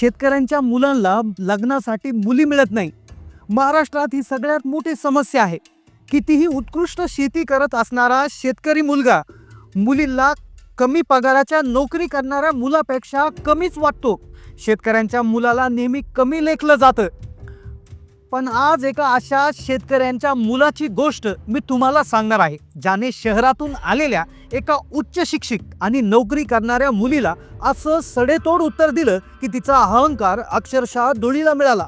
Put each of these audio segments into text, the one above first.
शेतकऱ्यांच्या मुलांना लग्नासाठी मुली मिळत नाही. महाराष्ट्रात ही सगळ्यात मोठी समस्या आहे. कितीही उत्कृष्ट शेती करत असणारा शेतकरी मुलगा मुलींना कमी पगाराच्या नोकरी करणाऱ्या मुलापेक्षा कमीच वाटतो. शेतकऱ्यांच्या मुलाला नेहमी कमी लेखलं जातं. पण आज एका अशा शेतकऱ्यांच्या मुलाची गोष्ट मी तुम्हाला सांगणार आहे ज्याने शहरातून आलेल्या एका उच्च शिक्षित आणि नोकरी करणाऱ्या मुलीला असं सडेतोड उत्तर दिलं की तिचा अहंकार अक्षरशः धुळीला मिळाला.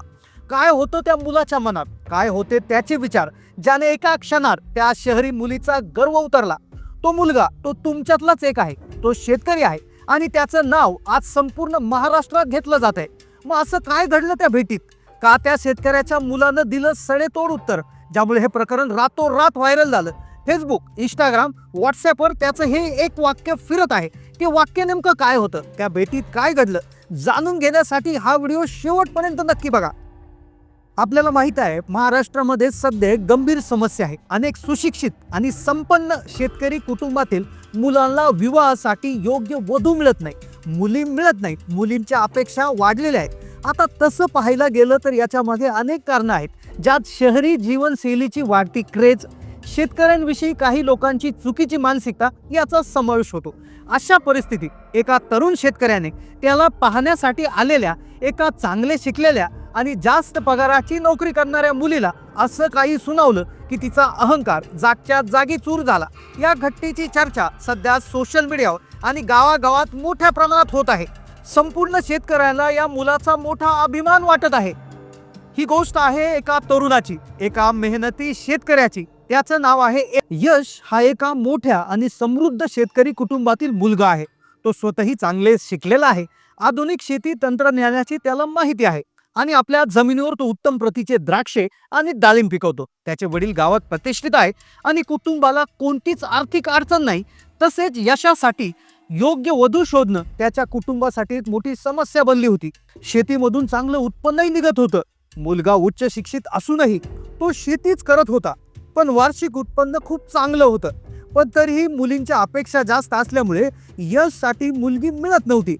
काय होतं त्या मुलाच्या मनात? काय होते त्याचे विचार? ज्याने एका क्षणात त्या शहरी मुलीचा गर्व उतरला. तो मुलगा तो तुमच्यातलाच एक आहे तो शेतकरी आहे आणि त्याचं नाव आज संपूर्ण महाराष्ट्रात घेतलं जात आहे मग असं काय घडलं त्या भेटीत? का त्या शेतकऱ्याच्या मुलानं दिलं सडेतोड उत्तर ज्यामुळे हे प्रकरण रातोरात व्हायरल झालं. फेसबुक इंस्टाग्राम व्हॉट्सॲपवर त्याचं हे एक वाक्य फिरत आहे. ते वाक्य नेमकं काय होतं? त्या भेटीत काय घडलं? जाणून घेण्यासाठी हा व्हिडिओ शेवटपर्यंत नक्की बघा. आपल्याला माहीत आहे महाराष्ट्रामध्ये सध्या गंभीर समस्या आहे. अनेक सुशिक्षित आणि संपन्न शेतकरी कुटुंबातील मुलांना विवाहासाठी योग्य वधू मिळत नाही. मुली मिळत नाहीत. मुलींच्या अपेक्षा वाढलेल्या आहेत. आता तसं पाहायला गेलं तर याच्यामागे अनेक कारणं आहेत ज्यात शहरी जीवनशैलीची वाढती क्रेज शेतकऱ्यांविषयी काही लोकांची चुकीची मानसिकता याचा समावेश होतो. अशा परिस्थितीत एका तरुण शेतकऱ्याने त्याला पाहण्यासाठी आलेल्या एका चांगले शिकलेल्या आणि जास्त पगाराची नोकरी करणाऱ्या मुलीला असं काही सुनावलं की तिचा अहंकार जागच्या जागी चूर झाला. या घटनेची चर्चा सध्या सोशल मीडियावर आणि गावागावात मोठ्या प्रमाणात होत आहे. संपूर्ण शेतकऱ्याला या मुलाचा मोठा अभिमान वाटत आहे. ही गोष्ट आहे एका तरुणाची एका मेहनती शेतकऱ्याची. त्याचं नाव आहे यश हा एका मोठ्या आणि समृद्ध शेतकरी कुटुंबातील मुलगा आहे. तो स्वतःही चांगले शिकलेला आहे. आधुनिक शेती तंत्रज्ञानाची त्याला माहिती आहे. आणि आपल्या जमिनीवर तो उत्तम प्रतीचे द्राक्षे आणि डाळिंब पिकवतो. त्याचे वडील गावात प्रतिष्ठित आहे आणि कुटुंबाला कोणतीच आर्थिक अडचण नाही. तसेच यशासाठी योग्य वधू शोधणं त्याच्या कुटुंबासाठी मोठी समस्या बनली होती. शेतीमधून चांगलं उत्पन्नही निघत होतं. मुलगा उच्च शिक्षित असूनही तो शेतीच करत होता. पण वार्षिक उत्पन्न खूप चांगलं होतं. पण तरीही मुलींच्या अपेक्षा जास्त असल्यामुळे यशसाठी मुलगी मिळत नव्हती.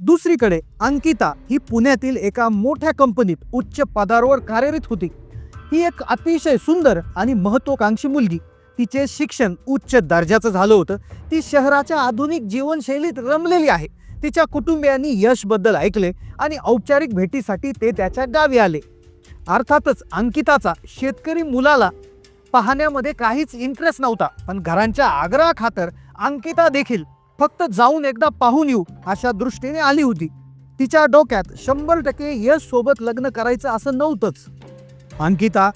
दुसरीकडे अंकिता ही पुण्यातील एका मोठ्या कंपनीत उच्च पदावर कार्यरत होती. ही एक अतिशय सुंदर आणि महत्वाकांक्षी मुलगी. तिचे शिक्षण उच्च दर्जाचं झालं होतं. ती शहराच्या आधुनिक जीवनशैलीत रमलेली आहे. तिच्या कुटुंबियांनी यशबद्दल ऐकले आणि औपचारिक भेटीसाठी ते त्याच्या गावी आले. अर्थातच अंकिताचा शेतकरी मुलाला पाहण्यामध्ये काहीच इंटरेस्ट नव्हता पण घरांच्या आग्रहाखातर अंकिता देखील फक्त जाऊन एकदा पाहून येऊ अशा दृष्टीने आली होती. तिच्या डोक्यात शंभर टक्के यश सोबत लग्न करायचं असं नव्हतंच. अंकिता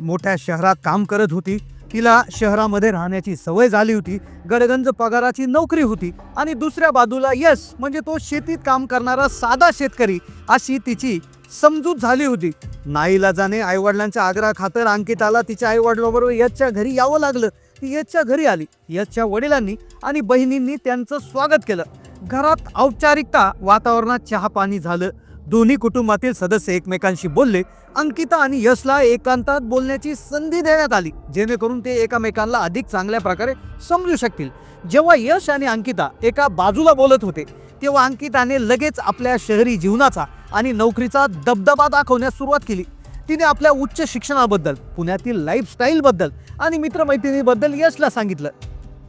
मोठ्या शहरात काम करत होती. तिला शहरामध्ये राहण्याची सवय झाली होती गडगंज पगाराची नोकरी होती आणि दुसऱ्या बाजूला यश म्हणजे तो शेतीत काम करणारा साधा शेतकरी अशी तिची समजूत झाली होती. नाईलाजाने आईवडिलांच्या आग्रहा खातर अंकिताला तिच्या आईवडिलाबरोबर यशच्या घरी यावं लागलं. ती यशच्या घरी आली. यशच्या वडिलांनी आणि बहिणींनी त्यांचं स्वागत केलं. घरात औपचारिकता वातावरणात चहा पाणी झालं. दोन्ही कुटुंबातील सदस्य एकमेकांशी बोलले. अंकिता आणि यशला एकांतात बोलण्याची संधी देण्यात आली जेणेकरून ते एकमेकांना अधिक चांगल्या प्रकारे समजू शकतील. जेव्हा यश आणि अंकिता एका बाजूला बोलत होते तेव्हा अंकिताने लगेच आपल्या शहरी जीवनाचा आणि नोकरीचा दबदबा दाखवण्यास सुरुवात केली. तिने आपल्या उच्च शिक्षणाबद्दल पुण्यातील लाईफस्टाईलबद्दल आणि मित्रमैत्रिणीबद्दल यशला सांगितलं.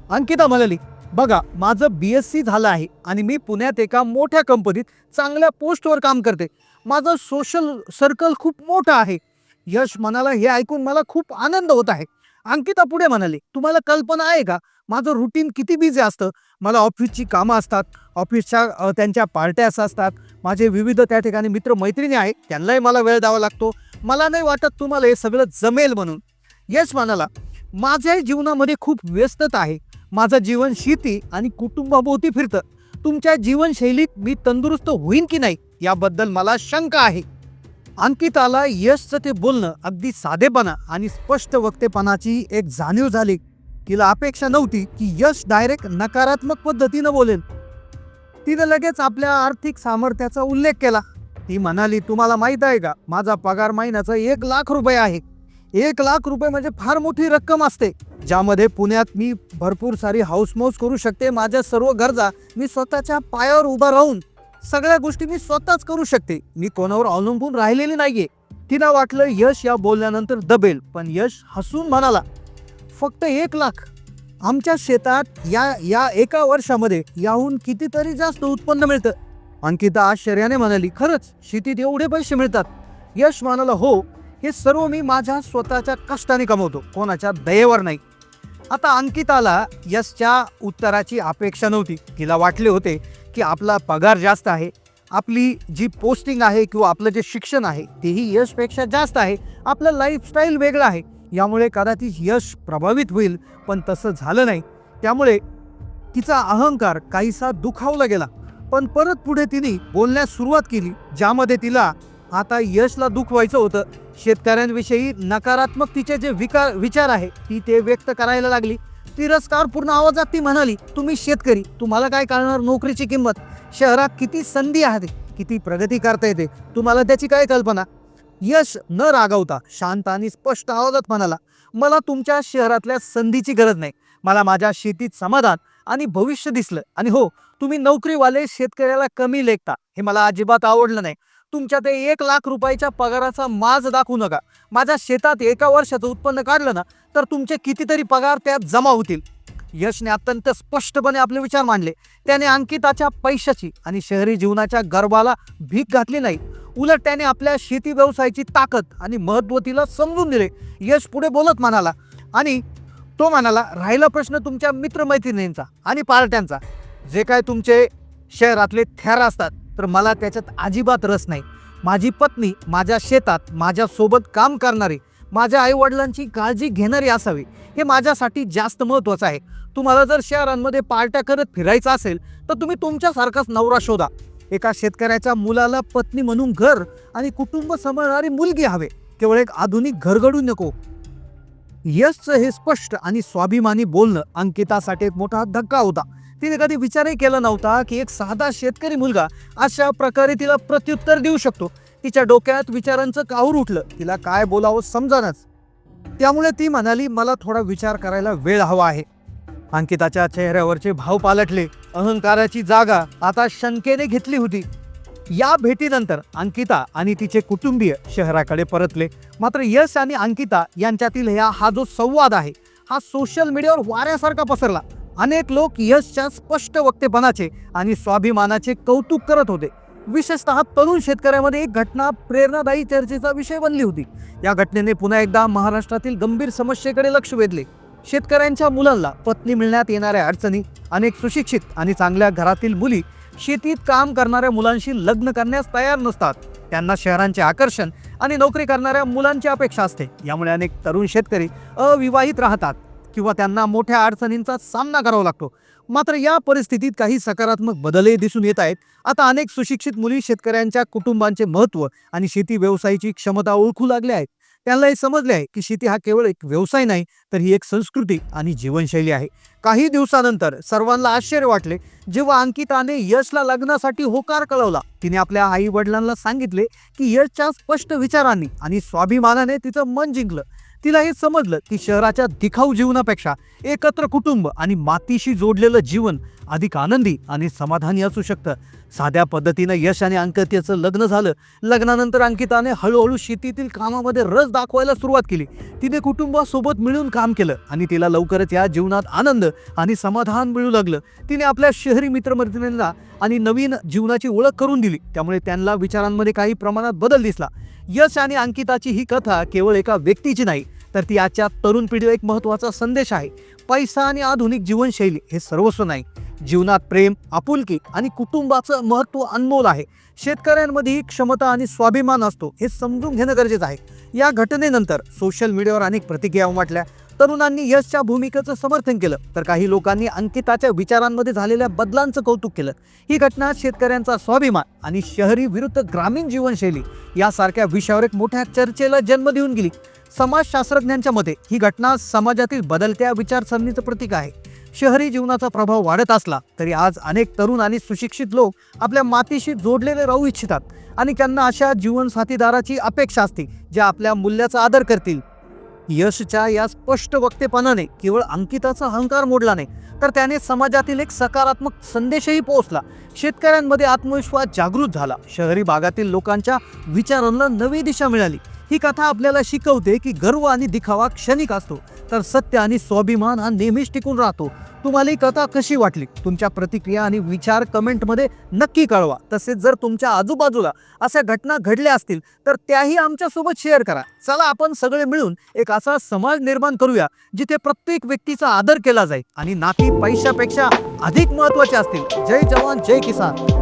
अंकिता म्हणाली बघा माझं बी एस सी झालं आहे आणि मी पुण्यात एका मोठ्या कंपनीत चांगल्या पोस्टवर काम करते. माझं सोशल सर्कल खूप मोठं आहे. यश म्हणाला हे ऐकून मला खूप आनंद होत आहे. अंकिता पुढे म्हणाली तुम्हाला कल्पना आहे का? माझं रुटीन किती बिझी असतं? मला ऑफिसची कामं असतात ऑफिसच्या त्यांच्या पार्ट्या असतात. माझे विविध त्या ठिकाणी मित्र मैत्रिणी आहेत. त्यांनाही मला वेळ द्यावा लागतो. मला नाही वाटत तुम्हाला हे सगळं जमेल म्हणून. यश म्हणाला माझ्याही जीवनामध्ये खूप व्यस्तता आहे. माझं जीवन शेती आणि कुटुंबाभोवती फिरतं. तुमच्या जीवनशैलीत मी तंदुरुस्त होईन की नाही याबद्दल मला शंका आहे. अंकिताला यशचं ते बोलणं अगदी साधेपणा आणि स्पष्ट वक्तेपणाची एक जाणीव झाली. तिला अपेक्षा नव्हती की यश डायरेक्ट नकारात्मक पद्धतीनं बोलेल. तिनं लगेच आपल्या आर्थिक सामर्थ्याचा उल्लेख केला. ती म्हणाली तुम्हाला माहीत आहे का? माझा पगार महिन्याचा एक लाख रुपये आहे. एक लाख रुपये म्हणजे फार मोठी रक्कम असते. ज्यामध्ये पुण्यात मी भरपूर सारी हाऊसमौस करू शकते. माझ्या सर्व गरजा मी स्वतःच्या पायावर उभा राहून सगळ्या गोष्टी मी स्वतःच करू शकते. मी कोणावर अवलंबून राहिलेली नाहीये. तिला वाटलं यश या बोलल्यानंतर दबेल पण यश हसून म्हणाला फक्त एक लाख. आमच्या शेतात या या एका वर्षामध्ये याहून कितीतरी जास्त उत्पन्न मिळतं. अंकिता आश्चर्याने म्हणाली खरंच शेतीत एवढे पैसे मिळतात. यश म्हणाला हो हे सर्व मी माझ्या स्वतःच्या कष्टाने कमवतो. कोणाच्या दयेवर नाही. आता अंकिताला यशच्या उत्तराची अपेक्षा नव्हती. तिला वाटले होते की आपला पगार जास्त आहे. आपली जी पोस्टिंग आहे किंवा आपलं जे शिक्षण आहे तेही यशपेक्षा जास्त आहे. आपलं लाईफस्टाईल वेगळं आहे. यामुळे कदाचित यश प्रभावित होईल पण तसं झालं नाही. त्यामुळे तिचा अहंकार काहीसा दुखावला गेला. पण परत पुढे तिने बोलण्यास सुरुवात केली ज्यामध्ये तिला आता यशला दुःख व्हायचं होतं. शेतकऱ्यांविषयी नकारात्मक तिचे जे विकार विचार आहे ती ते व्यक्त करायला लागली. तिरस्कारपूर्ण आवाजात ती म्हणाली तुम्ही शेतकरी तुम्हाला काय कळणार नोकरीची किंमत. शहरात किती संधी आहे किती प्रगती करता येते तुम्हाला त्याची काय कल्पना? यश न रागवता शांत आणि स्पष्ट आवाजात म्हणाला मला तुमच्या शहरातल्या संधीची गरज नाही. मला माझ्या शेतीत समाधान आणि भविष्य दिसलं. आणि हो तुम्ही नोकरीवाले शेतकऱ्याला कमी लेखता. हे मला अजिबात आवडलं नाही. तुमच्या ते एक लाख रुपयाच्या पगाराचा माज दाखवू नका. माझ्या शेतात एका वर्षाचं उत्पन्न काढलं ना तर तुमचे कितीतरी पगार त्यात जमा होतील. यशने अत्यंत स्पष्टपणे आपले विचार मांडले. त्याने अंकिताच्या पैशाची आणि शहरी जीवनाच्या गर्वाला भीक घातली नाही. उलट त्याने आपल्या शेती व्यवसायाची ताकद आणि महत्त्व तिला समजून दिले. यश पुढे बोलत म्हणाला आणि तो म्हणाला राहिला प्रश्न तुमच्या मित्रमैत्रिणींचा आणि पार्ट्यांचा. जे काय तुमचे शहरातले थेर असतात तर मला त्याच्यात अजिबात रस नाही. माझी पत्नी माझ्या शेतात माझ्यासोबत काम करणारी माझ्या आईवडिलांची काळजी घेणारी असावी हे माझ्यासाठी जास्त महत्त्वाचं आहे. तुम्हाला जर शहरांमध्ये पार्ट्या करत फिरायचं असेल तर तुम्ही तुमच्यासारखाच नवरा शोधा. एका शेतकऱ्याच्या मुलाला पत्नी म्हणून घर आणि कुटुंब सांभाळणारी मुलगी हवे. केवळ एक आधुनिक घर घडू नको. यशचं हे स्पष्ट आणि स्वाभिमानी बोलणं अंकितासाठी एक मोठा धक्का होता. तिने कधी विचारही केला नव्हता की एक साधा शेतकरी मुलगा अशा प्रकारे तिला प्रत्युत्तर देऊ शकतो. तिच्या डोक्यात विचारांचं काहूर उठलं. तिला काय बोलावं समजानच. त्यामुळे ती म्हणाली मला थोडा विचार करायला वेळ हवा आहे. अंकिताच्या चेहऱ्यावरचे भाव पालटले. अहंकाराची जागा आता शंकेने घेतली होती. या भेटीनंतर अंकिता आणि तिचे कुटुंबीय शहराकडे परतले. मात्र यश आणि अंकिता यांच्यातील ह्या हा जो संवाद आहे हा सोशल मीडियावर वाऱ्यासारखा पसरला. अनेक लोक यशच्या स्पष्ट वक्तेपणाचे आणि स्वाभिमानाचे कौतुक करत होते. विशेषतः तरुण शेतकऱ्यामध्ये एक घटना प्रेरणादायी चर्चेचा विषय बनली होती. या घटनेने पुन्हा एकदा महाराष्ट्रातील गंभीर समस्येकडे लक्ष वेधले. शेतकऱ्यांच्या मुलांना पत्नी मिळण्यात येणाऱ्या अडचणी अनेक सुशिक्षित आणि चांगल्या घरातील मुली शेतीत काम करणाऱ्या मुलांशी लग्न करण्यास तयार नसतात. त्यांना शहरांचे आकर्षण आणि नोकरी करणाऱ्या मुलांची अपेक्षा असते. यामुळे अनेक तरुण शेतकरी अविवाहित राहतात. किंवा त्यांना मोठ्या अडचणींचा सामना करावा लागतो. मात्र या परिस्थितीत काही सकारात्मक बदलही दिसून येत आहेत. आता अनेक सुशिक्षित मुली शेतकऱ्यांच्या कुटुंबांचे महत्त्व आणि शेती व्यवसायाची क्षमता ओळखू लागल्या आहेत. त्यांना हे समजले आहे की शेती हा केवळ एक व्यवसाय नाही तर ही एक संस्कृती आणि जीवनशैली आहे. काही दिवसानंतर सर्वांना आश्चर्य वाटले जेव्हा अंकिताने यशला लग्नासाठी होकार कळवला. तिने आपल्या आई वडिलांना सांगितले की यशच्या स्पष्ट विचारांनी आणि स्वाभिमानाने तिचं मन जिंकलं. तिला हे समजलं की शहराच्या दिखाऊ जीवनापेक्षा एकत्र कुटुंब आणि मातीशी जोडलेलं जीवन अधिक आनंदी आणि समाधानी असू शकतं. साध्या पद्धतीनं यश आणि अंकितेचं लग्न झालं. लग्नानंतर अंकिताने हळूहळू शेतीतील कामामध्ये रस दाखवायला सुरुवात केली. तिने कुटुंबासोबत मिळून काम केलं आणि तिला लवकरच या जीवनात आनंद आणि समाधान मिळू लागलं. तिने आपल्या शहरी मित्रमैत्रिणींना आणि नवीन जीवनाची ओळख करून दिली. त्यामुळे त्यांना विचारांमध्ये काही प्रमाणात बदल दिसला. यश आणि अंकिताची ही कथा केवळ एका व्यक्तीची नाही तर ती आजच्या तरुण पिढीला एक महत्त्वाचा संदेश आहे. पैसा आणि आधुनिक जीवनशैली हे सर्वस्व नाही. जीवनात प्रेम आपुलकी आणि कुटुंबाचं महत्त्व अनमोल आहे. शेतकऱ्यांमध्ये ही क्षमता आणि स्वाभिमान असतो हे समजून घेणं गरजेचं आहे. या घटनेनंतर सोशल मीडियावर अनेक प्रतिक्रिया उमटल्या. तरुणांनी यशच्या भूमिकेचं समर्थन केलं. तर काही लोकांनी अंकिताच्या विचारांमध्ये झालेल्या बदलांचं कौतुक केलं. ही घटना शेतकऱ्यांचा स्वाभिमान आणि शहरी विरुद्ध ग्रामीण जीवनशैली यासारख्या विषयावर एक मोठ्या चर्चेला जन्म देऊन गेली. समाजशास्त्रज्ञांच्या मते ही घटना समाजातील बदलत्या विचारसरणीचं प्रतीक आहे. शहरी जीवनाचा प्रभाव वाढत असला तरी आज अनेक तरुण आणि सुशिक्षित लोक आपल्या मातीशी जोडलेले राहू इच्छितात आणि त्यांना अशा जीवन साथीदाराची अपेक्षा असते ज्या आपल्या मूल्याचा आदर करतील. यशच्या या स्पष्ट वक्तेपणाने केवळ अंकिताचा अहंकार मोडला नाही तर त्याने समाजातील एक सकारात्मक संदेशही पोहोचला. शेतकऱ्यांमध्ये आत्मविश्वास जागृत झाला. शहरी भागातील लोकांच्या विचारांना नवी दिशा मिळाली. ही कथा आपल्याला शिकवते की गर्व आणि दिखावा क्षणिक असतो. तर सत्य आणि स्वाभिमान हा नेहमीच टिकून राहतो. तुम्हाला ही कथा कशी वाटली? तुमच्या प्रतिक्रिया आणि विचार कमेंटमध्ये नक्की कळवा. तसेच जर तुमच्या आजूबाजूला अशा घटना घडल्या असतील तर त्याही आमच्यासोबत शेअर करा. चला आपण सगळे मिळून एक असा समाज निर्माण करूया जिथे प्रत्येक व्यक्तीचा आदर केला जाईल आणि नाती पैशापेक्षा अधिक महत्त्वाचे असतील. जय जवान जय किसान.